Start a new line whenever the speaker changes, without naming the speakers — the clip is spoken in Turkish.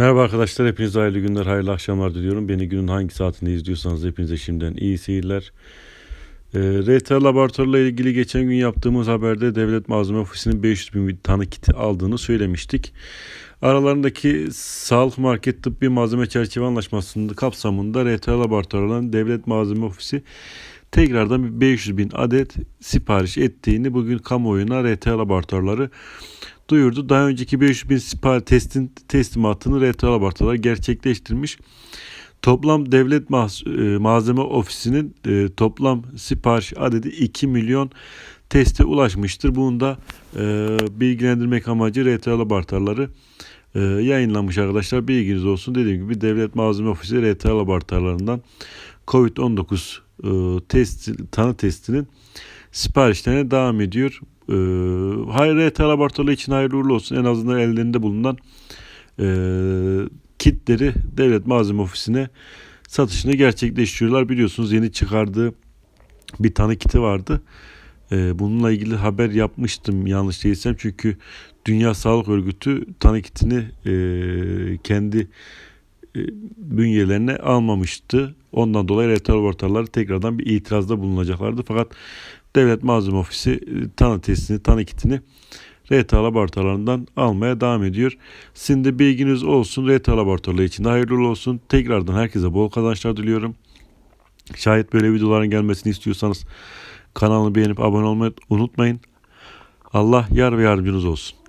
Merhaba arkadaşlar, hepinize hayırlı günler, hayırlı akşamlar diliyorum. Beni günün hangi saatinde izliyorsanız hepinize şimdiden iyi seyirler. E, RT laboratuvarla ilgili geçen gün yaptığımız haberde Devlet Malzeme Ofisi'nin 500 bin tane kiti aldığını söylemiştik. Aralarındaki Sağlık Market Tıbbi Malzeme Çerçeve Anlaşması'nın kapsamında RT laboratuvarların Devlet Malzeme Ofisi tekrardan bir 500 bin adet sipariş ettiğini bugün kamuoyuna RT laboratuvarları duyurdu. Daha önceki 500 bin sipariş testin teslimatını RT laboratuvarlar gerçekleştirmiş. Toplam devlet mah- e, malzeme ofisinin e, toplam sipariş adedi 2 milyon teste ulaşmıştır. Bunu da e, bilgilendirmek amacı RT laboratuvarları e, yayınlanmış arkadaşlar. Bilginiz olsun. Dediğim gibi devlet malzeme ofisi RT laboratuvarlarından COVID-19 e, test, tanı testinin siparişlerine devam ediyor. E, hayır RT laboratuvarı için hayırlı uğurlu olsun. En azından ellerinde bulunan e, kitleri devlet malzeme ofisine satışını gerçekleştiriyorlar. Biliyorsunuz yeni çıkardığı bir tanı kiti vardı. E, bununla ilgili haber yapmıştım yanlış değilsem. Çünkü Dünya Sağlık Örgütü tanı kitini e, kendi bünyelerine almamıştı. Ondan dolayı RT laboratuvarları tekrardan bir itirazda bulunacaklardı. Fakat Devlet Malzeme Ofisi e, tanı testini, tanı kitini RT laboratuvarlarından almaya devam ediyor. Sizin de bilginiz olsun. RT laboratuvarları için hayırlı olsun. Tekrardan herkese bol kazançlar diliyorum. Şayet böyle videoların gelmesini istiyorsanız kanalını beğenip abone olmayı unutmayın. Allah yar ve yardımcınız olsun.